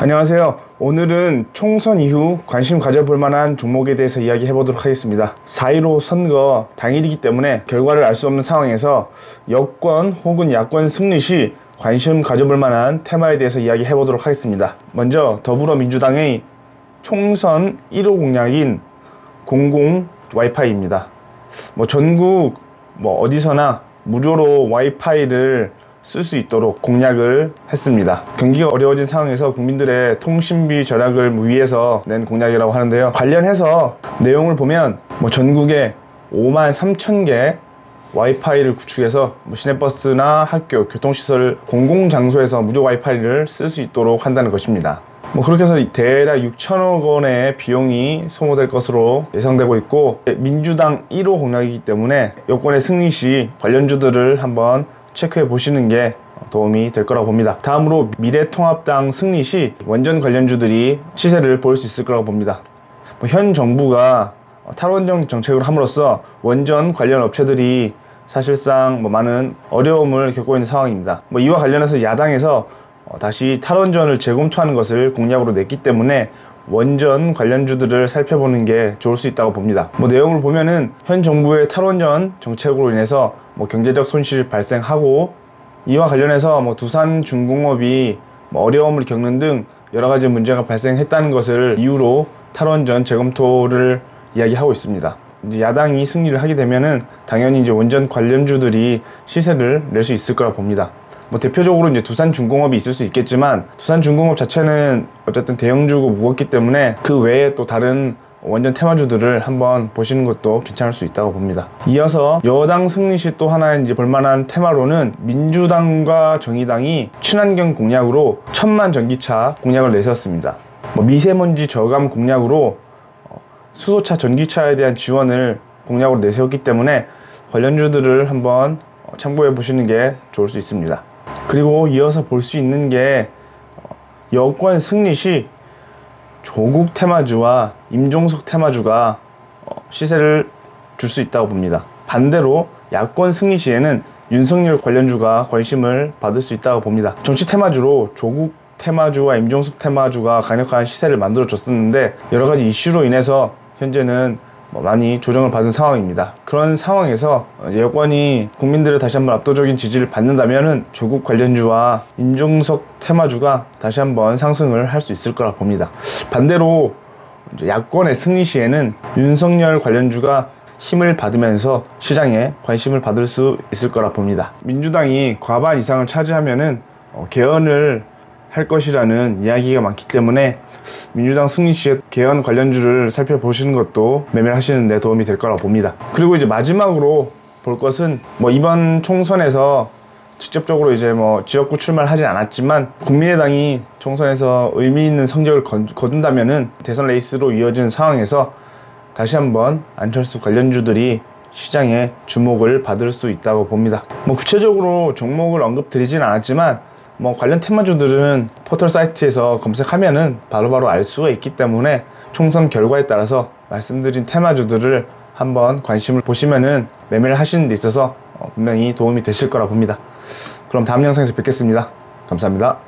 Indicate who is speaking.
Speaker 1: 안녕하세요. 오늘은 총선 이후 관심 가져볼 만한 종목에 대해서 이야기해 보도록 하겠습니다. 4.15 선거 당일이기 때문에 결과를 알 수 없는 상황에서 여권 혹은 야권 승리 시 관심 가져볼 만한 테마에 대해서 이야기해 보도록 하겠습니다. 먼저 더불어민주당의 총선 1호 공약인 공공 와이파이입니다. 뭐 전국 뭐 어디서나 무료로 와이파이를 쓸 수 있도록 공약을 했습니다. 경기가 어려워진 상황에서 국민들의 통신비 절약을 위해서 낸 공약이라고 하는데요. 관련해서 내용을 보면 뭐 전국에 5만 3천 개 와이파이를 구축해서 뭐 시내버스나 학교, 교통시설, 공공장소에서 무료 와이파이를 쓸 수 있도록 한다는 것입니다. 뭐 그렇게 해서 대략 6천억 원의 비용이 소모될 것으로 예상되고 있고 민주당 1호 공약이기 때문에 여권의 승리 시 관련주들을 한번 체크해 보시는 게 도움이 될 거라고 봅니다. 다음으로 미래통합당 승리 시 원전 관련주들이 시세를 보일 수 있을 거라고 봅니다. 뭐 현 정부가 탈원전 정책을 함으로써 원전 관련 업체들이 사실상 뭐 많은 어려움을 겪고 있는 상황입니다. 뭐 이와 관련해서 야당에서 어, 다시 탈원전을 재검토하는 것을 공약으로 냈기 때문에 원전 관련주들을 살펴보는 게 좋을 수 있다고 봅니다. 뭐 내용을 보면은 현 정부의 탈원전 정책으로 인해서 뭐 경제적 손실이 발생하고 이와 관련해서 뭐 두산 중공업이 뭐 어려움을 겪는 등 여러 가지 문제가 발생했다는 것을 이유로 탈원전 재검토를 이야기하고 있습니다. 야당이 승리를 하게 되면은 당연히 이제 원전 관련주들이 시세를 낼 수 있을 거라 봅니다. 뭐 대표적으로 이제 두산 중공업이 있을 수 있겠지만 두산 중공업 자체는 어쨌든 대형주고 무겁기 때문에 그 외에 또 다른 원전 테마주들을 한번 보시는 것도 괜찮을 수 있다고 봅니다. 이어서 여당 승리 시 또 하나 이제 볼만한 테마로는 민주당과 정의당이 친환경 공약으로 천만 전기차 공약을 내세웠습니다. 뭐 미세먼지 저감 공약으로 어, 수소차 전기차에 대한 지원을 공약으로 내세웠기 때문에 관련주들을 한번 어, 참고해 보시는 게 좋을 수 있습니다. 그리고 이어서 볼 수 있는 게 어, 여권 승리 시 조국 테마주와 임종석 테마주가 어, 시세를 줄 수 있다고 봅니다. 반대로 야권 승리 시에는 윤석열 관련주가 관심을 받을 수 있다고 봅니다. 정치 테마주로 조국 테마주와 임종석 테마주가 강력한 시세를 만들어 줬었는데 여러 가지 이슈로 인해서 현재는 뭐 많이 조정을 받은 상황입니다. 그런 상황에서 여권이 국민들의 다시 한번 압도적인 지지를 받는다면은 조국 관련주와 임종석 테마주가 다시 한번 상승을 할 수 있을 거라 봅니다. 반대로 야권의 승리 시에는 윤석열 관련주가 힘을 받으면서 시장에 관심을 받을 수 있을 거라 봅니다. 민주당이 과반 이상을 차지하면은 어, 개헌을 할 것이라는 이야기가 많기 때문에 민주당 승리 시에 개헌 관련주를 살펴보시는 것도 매매하시는 데 도움이 될 거라고 봅니다. 그리고 이제 마지막으로 볼 것은 뭐 이번 총선에서 직접적으로 이제 뭐 지역구 출마를 하진 않았지만 국민의당이 총선에서 의미 있는 성적을 거- 거둔다면은 대선 레이스로 이어진 상황에서 다시 한번 안철수 관련주들이 시장에 주목을 받을 수 있다고 봅니다. 뭐 구체적으로 종목을 언급드리진 않았지만 뭐 관련 테마주들은 포털 사이트에서 검색하면은 바로바로 알 수가 있기 때문에 총선 결과에 따라서 말씀드린 테마주들을 한번 관심을 보시면은 매매를 하시는 데 있어서 어, 분명히 도움이 되실 거라 봅니다. 그럼 다음 영상에서 뵙겠습니다. 감사합니다.